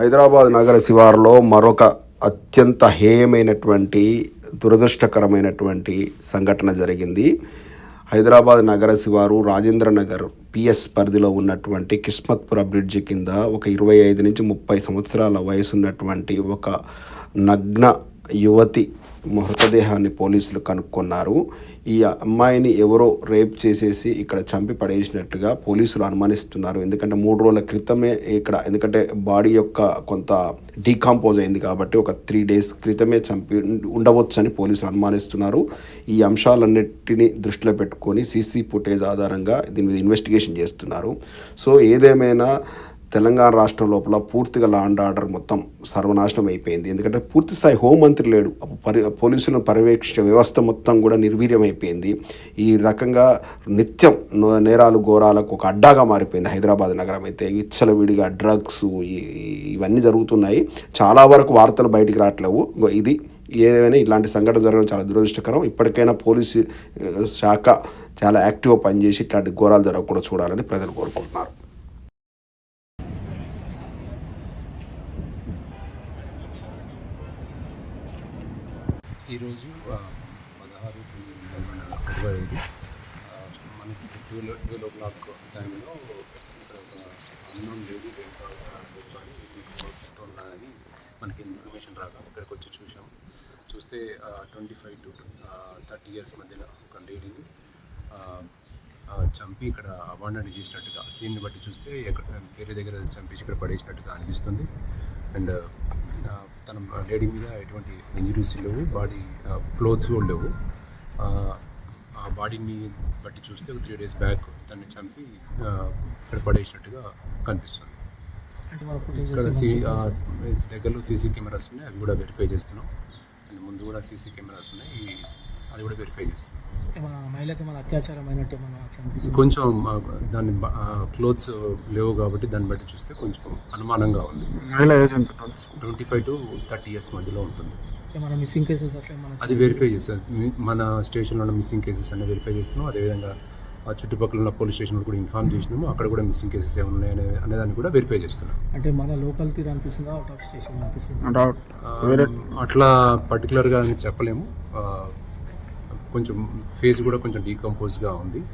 హైదరాబాద్ నగర శివారులో మరొక అత్యంత హేయమైనటువంటి దురదృష్టకరమైనటువంటి సంఘటన జరిగింది. హైదరాబాద్ నగర శివారు రాజేంద్ర నగర్ పిఎస్ పరిధిలో ఉన్నటువంటి కిస్మత్పుర బ్రిడ్జ్ కింద ఒక ఇరవై ఐదు నుంచి ముప్పై సంవత్సరాల వయసు ఉన్నటువంటి ఒక నగ్న యువతి మృతదేహాన్ని పోలీసులు కనుక్కున్నారు. ఈ అమ్మాయిని ఎవరో రేప్ చేసేసి ఇక్కడ చంపి పడేసినట్టుగా పోలీసులు అనుమానిస్తున్నారు. ఎందుకంటే మూడు రోజుల క్రితమే ఇక్కడ ఎందుకంటే బాడీ యొక్క కొంత డీకాంపోజ్ అయింది కాబట్టి ఒక త్రీ డేస్ క్రితమే చంపి ఉండవచ్చని పోలీసులు అనుమానిస్తున్నారు. ఈ అంశాలన్నిటిని దృష్టిలో పెట్టుకొని సీసీ ఫుటేజ్ ఆధారంగా దీని మీద ఇన్వెస్టిగేషన్ చేస్తున్నారు. సో ఏదేమైనా తెలంగాణ రాష్ట్రం లోపల పూర్తిగా లా అండ్ ఆర్డర్ మొత్తం సర్వనాశనం అయిపోయింది. ఎందుకంటే పూర్తి స్థాయి హోంమంత్రి లేడు. పరి పోలీసులను పర్యవేక్షించే వ్యవస్థ మొత్తం కూడా నిర్వీర్యం అయిపోయింది. ఈ రకంగా నిత్యం నేరాలు ఘోరాలకు ఒక అడ్డాగా మారిపోయింది హైదరాబాద్ నగరం అయితే. విచ్చలవిడిగా డ్రగ్స్ ఇవన్నీ జరుగుతున్నాయి. చాలా వరకు వార్తలు బయటికి రావట్లేవు. ఇది ఏదైనా ఇలాంటి సంఘటన జరగడం చాలా దురదృష్టకరం. ఇప్పటికైనా పోలీసు శాఖ చాలా యాక్టివ్గా పనిచేసి ఇట్లాంటి ఘోరాలు జరగకుండా చూడాలని ప్రజలు కోరుకుంటున్నారు. ఈరోజు పదహారు తొమ్మిది ఇరవై ఐదు మనకి ట్వెల్వ్ ట్వెల్వ్ ఓ క్లాక్ టైంలో ఇక్కడ ఒక అన్నోన్ లేడీ వస్తుందని మనకి ఇన్ఫర్మేషన్ రాగా ఇక్కడికి వచ్చి చూసాం చూస్తే twenty five to thirty years మధ్యలో ఒక లేడీని చంపి ఇక్కడ అబాండన్ చేసినట్టుగా సీన్ని బట్టి చూస్తే ఎక్కడ వేరే దగ్గర చంపేసి ఇక్కడ పడేసినట్టుగా అనిపిస్తుంది. అండ్ తన లేడీ మీద ఎటువంటి ఇంజరీస్ లేవు. బాడీ క్లోత్స్ కూడా లేవు. ఆ, బాడీని బట్టి చూస్తే ఒక త్రీ డేస్ బ్యాక్ దాన్ని చంపి ఇక్కడ పడేసినట్టుగా కనిపిస్తుంది. ఇక్కడ సీ దగ్గరలో సీసీ కెమెరాస్ ఉన్నాయి. అవి కూడా వెరిఫై చేస్తున్నాం. అండ్ ముందు కూడా సీసీ కెమెరాస్ ఉన్నాయి. అది కూడా వెరిఫై చేస్తున్నాం మన మహిళకి మన అత్యాచారం అయినట్టు మన అనిపిస్తుంది కొంచెం దాన్ని క్లోత్స్ లేవు కాబట్టి దాన్ని బట్టి చూస్తే కొంచెం అనుమానంగా ఉంది. మహిళ ఏజ్ ఎంత twenty five to thirty years మధ్యలో ఉంటుంది. మన మిస్సింగ్ కేసెస్ అట్లా మన అది వెరిఫై చేస్తాం. మన స్టేషన్లో ఉన్న మిస్సింగ్ కేసెస్ అన్ని వెరిఫై చేస్తున్నాం. అదేవిధంగా ఆ చుట్టుపక్కల ఉన్న పోలీస్ స్టేషన్ కూడా ఇన్ఫార్మ్ చేసినాము. అక్కడ కూడా మిస్సింగ్ కేసెస్ ఏమైనా ఉన్నాయనే అనేదాన్ని కూడా వెరిఫై చేస్తున్నాం. అంటే మన లోకల్ తీరు అనిపిస్తుందా అవుట్ ఆఫ్ స్టేషన్ అనిపిస్తుంది అంటే ఆ, వేరే అట్లా పర్టికులర్గా అని చెప్పలేము. ఆ, కొంచెం ఫేస్ కూడా కొంచెం డీకంపోజ్గా ఉంది.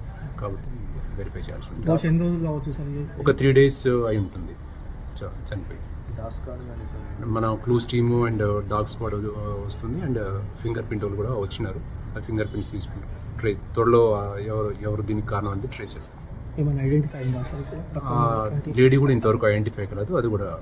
కాబట్టి వెరిఫై చేయాల్సి ఉంది. బహుశా ఎన్ని రోజులు కావచ్చు సార్ ఇది? ఒక త్రీ డేస్ అయి ఉంటుంది. చ- చనిపోయి. మన clues team and dog spot వస్తుంది. అండ్ ఫింగర్ ప్రింట్ వాళ్ళు కూడా వచ్చినారు. ఆ ఫింగర్ ప్రింట్స్ తీసుకుంటాం. ట్రై త్వరలో ఎవరు ఎవరు దీనికి కారణం అంటే ట్రై చేస్తాం. లేడీ కూడా ఇంతవరకు ఐడెంటిఫై కాలేదు. అది కూడా